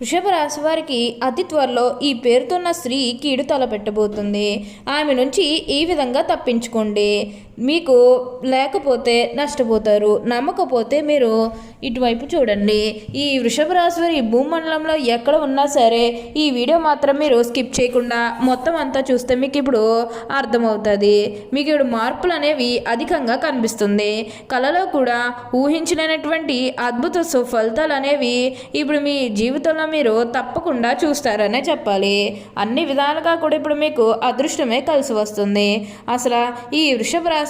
వృషభ రాశి వారికి అతి త్వరలో ఈ పేరుతున్న స్త్రీ కీడు తలపెట్టబోతుంది. ఆమె నుంచి ఈ విధంగా తప్పించుకోండి. మీకు లేకపోతే నష్టపోతారు. నమ్మకపోతే మీరు ఇటువైపు చూడండి. ఈ వృషభ రాశి వారి భూమండలంలో ఎక్కడ ఉన్నా సరే ఈ వీడియో మాత్రం మీరు స్కిప్ చేయకుండా మొత్తం అంతా చూస్తే మీకు ఇప్పుడు అర్థమవుతుంది. మీకు ఇప్పుడు మార్పులు అనేవి అధికంగా కనిపిస్తుంది. కళలో కూడా ఊహించలేనటువంటి అద్భుత సుఫలితాలు అనేవి ఇప్పుడు మీ జీవితంలో మీరు తప్పకుండా చూస్తారనే చెప్పాలి. అన్ని విధాలుగా కూడా ఇప్పుడు మీకు అదృష్టమే కలిసి వస్తుంది. అసలు ఈ వృషభ రాశి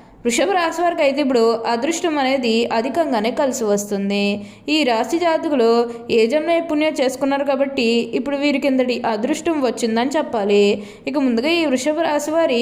వృషభ రాశి వారికి అయితే ఇప్పుడు అదృష్టం అనేది అధికంగానే కలిసి వస్తుంది. ఈ రాశి జాతకులు ఏ నైపుణ్యం పుణ్యం చేసుకున్నారు కాబట్టి ఇప్పుడు వీరి కిందటి అదృష్టం వచ్చిందని చెప్పాలి. ఇక ముందుగా ఈ వృషభ రాశి వారి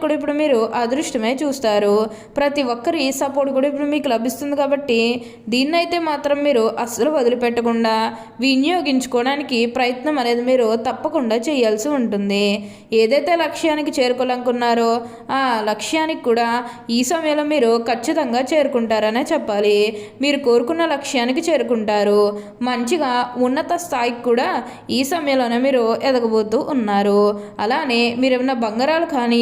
కూడా ఇప్పుడు మీరు అదృష్టమే చూస్తారు. ప్రతి ఒక్కరి సపోర్ట్ కూడా ఇప్పుడు మీకు లభిస్తుంది కాబట్టి దీన్నైతే మాత్రం మీరు అస్సలు వదిలిపెట్టకుండా వినియోగించుకోవడానికి ప్రయత్నం అనేది మీరు తప్పకుండా చేయాల్సి ఉంటుంది. ఏదైతే లక్ష్యానికి చేరుకోవాలనుకున్నారో ఆ లక్ష్యానికి కూడా ఈ సమయంలో మీరు ఖచ్చితంగా చేరుకుంటారనే చెప్పాలి. మీరు కోరుకున్న లక్ష్యానికి చేరుకుంటారు. మంచిగా ఉన్నత స్థాయికి కూడా ఈ సమయంలోనే మీరు ఎదగబోతూ ఉన్నారు. అలానే మీరు ఏమైనా బంగారాలు కానీ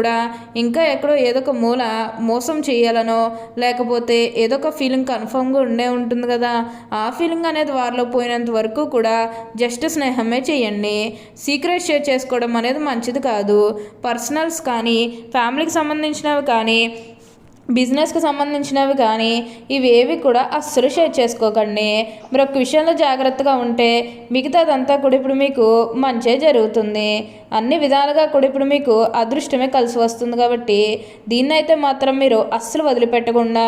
కూడా ఇంకా ఎక్కడో ఏదో ఒక మూల మోసం చేయాలనో లేకపోతే ఏదో ఒక ఫీలింగ్ కన్ఫర్మ్గా ఉండే ఉంటుంది కదా. ఆ ఫీలింగ్ అనేది వారిలో పోయినంత వరకు కూడా జస్ట్ స్నేహమే చేయండి. సీక్రెట్ షేర్ చేసుకోవడం అనేది మంచిది కాదు. పర్సనల్స్ కానీ ఫ్యామిలీకి సంబంధించినవి కానీ బిజినెస్కి సంబంధించినవి కానీ ఇవేవి కూడా అస్సలు షేర్ చేసుకోకండి. మీరు ఒక విషయంలో జాగ్రత్తగా ఉంటే మిగతాదంతా కూడా ఇప్పుడు మీకు మంచే జరుగుతుంది. అన్ని విధాలుగా కూడా ఇప్పుడు మీకు అదృష్టమే కలిసి వస్తుంది కాబట్టి దీన్నైతే మాత్రం మీరు అస్సలు వదిలిపెట్టకుండా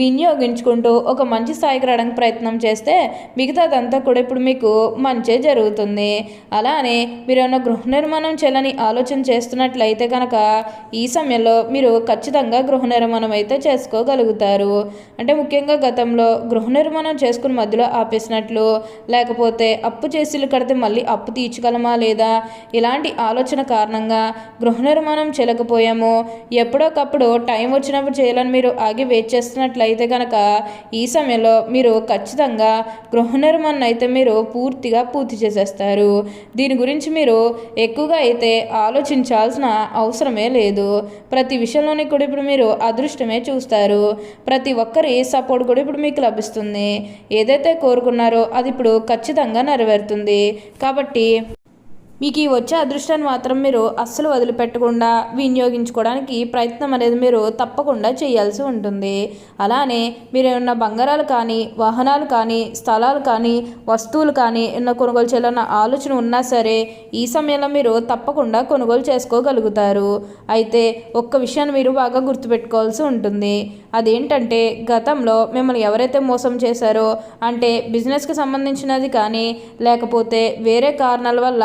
వినియోగించుకుంటూ ఒక మంచి స్థాయికి రావడానికి ప్రయత్నం చేస్తే మిగతాదంతా కూడా ఇప్పుడు మీకు మంచే జరుగుతుంది. అలానే మీరు ఏమైనా గృహ నిర్మాణం చేయాలని ఆలోచన చేస్తున్నట్లయితే కనుక ఈ సమయంలో మీరు ఖచ్చితంగా గృహ నిర్మాణం అయితే చేసుకోగలుగుతారు. అంటే ముఖ్యంగా గతంలో గృహ నిర్మాణం చేసుకుని మధ్యలో ఆపేసినట్లు లేకపోతే అప్పు చేసిలు కడితే మళ్ళీ అప్పు తీర్చగలమా లేదా? ఇలాంటి ఆలోచన కారణంగా గృహ నిర్మాణం చేయలేకపోయాము ఎప్పుడోకప్పుడు టైం వచ్చినప్పుడు చేయాలని మీరు ఆగి వెయిట్ చేస్తున్నట్లయితే కనుక ఈ సమయంలో మీరు ఖచ్చితంగా గృహ నిర్మాణం అయితే మీరు పూర్తిగా పూర్తి చేసేస్తారు. దీని గురించి మీరు ఎక్కువగా అయితే ఆలోచించాల్సిన అవసరమే లేదు. ప్రతి విషయంలోని కూడా ఇప్పుడు మీరు అదృష్టమే చూస్తారు. ప్రతి ఒక్కరి సపోర్ట్ కూడా ఇప్పుడు మీకు లభిస్తుంది. ఏదైతే కోరుకున్నారో అది ఇప్పుడు ఖచ్చితంగా నెరవేరుతుంది. కాబట్టి మీకు ఈ వచ్చే అదృష్టాన్ని మాత్రం మీరు అస్సలు వదిలిపెట్టకుండా వినియోగించుకోవడానికి ప్రయత్నం అనేది మీరు తప్పకుండా చేయాల్సి ఉంటుంది. అలానే మీరు ఏమన్నా బంగారాలు కానీ వాహనాలు కానీ స్థలాలు కానీ వస్తువులు కానీ ఏమన్నా కొనుగోలు చేయాలన్న ఆలోచన ఉన్నా సరే ఈ సమయంలో మీరు తప్పకుండా కొనుగోలు చేసుకోగలుగుతారు. అయితే ఒక్క విషయాన్ని మీరు బాగా గుర్తుపెట్టుకోవాల్సి ఉంటుంది. అదేంటంటే గతంలో మిమ్మల్ని ఎవరైతే మోసం చేశారో అంటే బిజినెస్కి సంబంధించినది కానీ లేకపోతే వేరే కారణాల వల్ల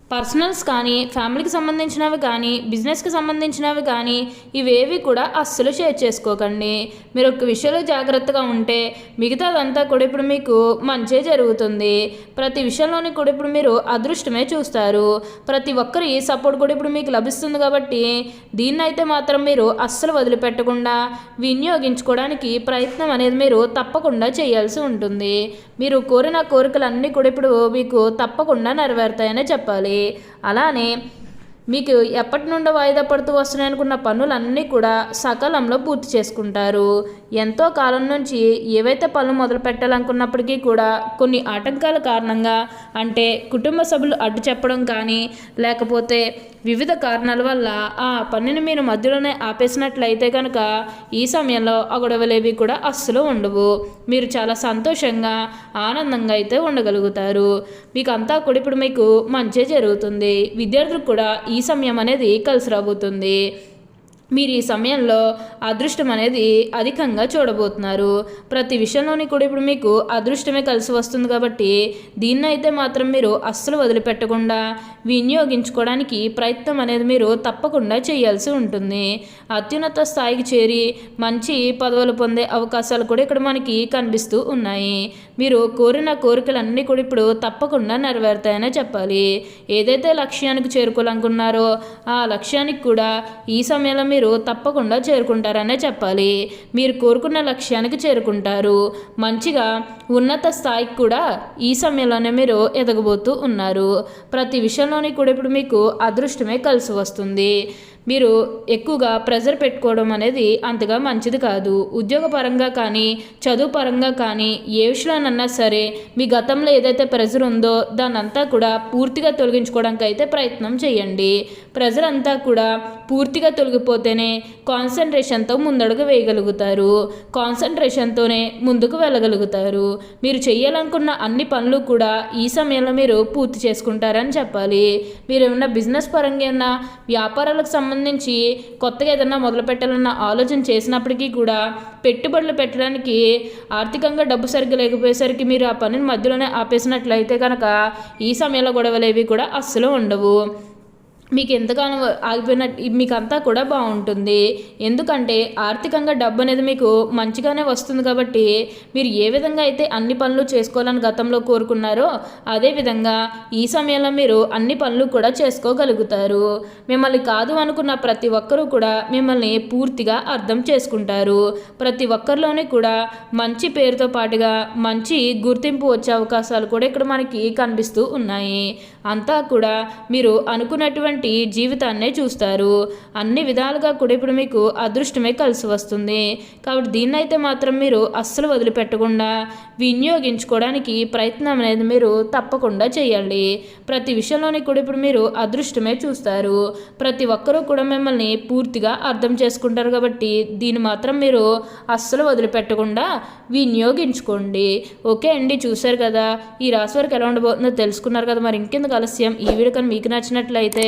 పర్సనల్స్ కానీ ఫ్యామిలీకి సంబంధించినవి కానీ బిజినెస్కి సంబంధించినవి కానీ ఇవేవి కూడా అస్సలు షేర్ చేసుకోకండి. మీరు ఒక విషయంలో జాగ్రత్తగా ఉంటే మిగతాదంతా కూడా ఇప్పుడు మీకు మంచే జరుగుతుంది. ప్రతి విషయంలోని కూడా ఇప్పుడు మీరు అదృష్టమే చూస్తారు. ప్రతి ఒక్కరి సపోర్ట్ కూడా ఇప్పుడు మీకు లభిస్తుంది కాబట్టి దీన్ని అయితే మాత్రం మీరు అస్సలు వదిలిపెట్టకుండా వినియోగించుకోవడానికి ప్రయత్నం అనేది మీరు తప్పకుండా చేయాల్సి ఉంటుంది. మీరు కోరిన కోరికలన్నీ కూడా ఇప్పుడు మీకు తప్పకుండా నెరవేరుతాయనే చెప్పాలి. అలానే మీకు ఎప్పటి నుండో వాయిదా పడుతూ వస్తున్నాయి అనుకున్న పనులన్నీ కూడా సకాలంలో పూర్తి చేసుకుంటారు. ఎంతో కాలం నుంచి ఏవైతే పనులు మొదలు పెట్టాలనుకున్నప్పటికీ కూడా కొన్ని ఆటంకాల కారణంగా అంటే కుటుంబ సభ్యులు అడ్డు చెప్పడం కానీ లేకపోతే వివిధ కారణాల వల్ల ఆ పనిని మీరు మధ్యలోనే ఆపేసినట్లయితే కనుక ఈ సమయంలో ఆ గొడవలేవి కూడా అస్సలు ఉండవు. మీరు చాలా సంతోషంగా ఆనందంగా అయితే ఉండగలుగుతారు. మీకు అంతా కూడా ఇప్పుడు మీకు మంచి జరుగుతుంది. విద్యార్థులకు కూడా ఈ సమయం అనేది కలిసి రాబోతుంది. మీరు ఈ సమయంలో అదృష్టం అనేది అధికంగా చూడబోతున్నారు. ప్రతి విషయంలోని కూడా ఇప్పుడు మీకు అదృష్టమే కలిసి వస్తుంది కాబట్టి దీన్ని అయితే మాత్రం మీరు అస్సలు వదిలిపెట్టకుండా వినియోగించుకోవడానికి ప్రయత్నం అనేది మీరు తప్పకుండా చేయాల్సి ఉంటుంది. అత్యున్నత స్థాయికి చేరి మంచి పదవులు పొందే అవకాశాలు కూడా ఇక్కడ మనకి కనిపిస్తూ ఉన్నాయి. మీరు కోరిన కోరికలన్నీ కూడా ఇప్పుడు తప్పకుండా నెరవేరుతాయనే చెప్పాలి. ఏదైతే లక్ష్యానికి చేరుకోవాలనుకున్నారో ఆ లక్ష్యానికి కూడా ఈ సమయంలో మీరు మీరు తప్పకుండా చేరుకుంటారనే చెప్పాలి. మీరు కోరుకున్న లక్ష్యానికి చేరుకుంటారు. మంచిగా ఉన్నత స్థాయికి కూడా ఈ సమయంలోనే మీరు ఎదగబోతూ ఉన్నారు. ప్రతి విషయంలోని కూడా ఇప్పుడు మీకు అదృష్టమే కలిసి వస్తుంది. మీరు ఎక్కువగా ప్రెజర్ పెట్టుకోవడం అనేది అంతగా మంచిది కాదు. ఉద్యోగపరంగా కానీ చదువు పరంగా కానీ ఏ విషయంలోనన్నా సరే మీ గతంలో ఏదైతే ప్రెజర్ ఉందో దాన్నంతా కూడా పూర్తిగా తొలగించుకోవడానికి అయితే ప్రయత్నం చేయండి. ప్రెజర్ అంతా కూడా పూర్తిగా తొలగిపోతేనే కాన్సన్ట్రేషన్తో ముందడుగు వేయగలుగుతారు. కాన్సన్ట్రేషన్తోనే ముందుకు వెళ్ళగలుగుతారు. మీరు చేయాలనుకున్న అన్ని పనులు కూడా ఈ సమయంలో మీరు పూర్తి చేసుకుంటారని చెప్పాలి. మీరు ఏమన్నా బిజినెస్ పరంగా ఏమన్నా వ్యాపారాలకు సంబంధించి సంబంధించి కొత్తగా ఏదన్నా మొదలు పెట్టాలన్న ఆలోచన చేసినప్పటికీ కూడా పెట్టుబడులు పెట్టడానికి ఆర్థికంగా డబ్బు సరిగ్గా లేకపోయేసరికి మీరు ఆ పనిని మధ్యలోనే ఆపేసినట్లయితే కనుక ఈ సమయంలో గొడవలేవి కూడా అస్సలు ఉండవు. మీకు ఎంతగానో ఆగిపోయిన మీకు అంతా కూడా బాగుంటుంది. ఎందుకంటే ఆర్థికంగా డబ్బు అనేది మీకు మంచిగానే వస్తుంది కాబట్టి మీరు ఏ విధంగా అయితే అన్ని పనులు చేసుకోవాలని గతంలో కోరుకున్నారో అదేవిధంగా ఈ సమయంలో మీరు అన్ని పనులు కూడా చేసుకోగలుగుతారు. మిమ్మల్ని కాదు అనుకున్న ప్రతి ఒక్కరూ కూడా మిమ్మల్ని పూర్తిగా అర్థం చేసుకుంటారు. ప్రతి ఒక్కరిలోనే కూడా మంచి పేరుతో పాటుగా మంచి గుర్తింపు వచ్చే అవకాశాలు కూడా ఇక్కడ మనకి కనిపిస్తూ ఉన్నాయి. అంతా కూడా మీరు అనుకున్నటువంటి ఇలాంటి జీవితాన్నే చూస్తారు. అన్ని విధాలుగా కూడా ఇప్పుడు మీకు అదృష్టమే కలిసి వస్తుంది. కాబట్టి దీన్నైతే మాత్రం మీరు అస్సలు వదిలిపెట్టకుండా వినియోగించుకోవడానికి ప్రయత్నం అనేది మీరు తప్పకుండా చేయండి ప్రతి విషయంలోని కూడా ఇప్పుడు మీరు అదృష్టమే చూస్తారు. ప్రతి ఒక్కరూ కూడా మిమ్మల్ని పూర్తిగా అర్థం చేసుకుంటారు కాబట్టి దీన్ని మాత్రం మీరు అస్సలు వదిలిపెట్టకుండా వినియోగించుకోండి. ఓకే అండి చూశారు కదా. ఈ రాశి వరకు ఎలా ఉండబోతుందో తెలుసుకున్నారు కదా. మరి ఇంకెందుకు ఆలస్యం? ఈ వీడియో కానీ మీకు నచ్చినట్లయితే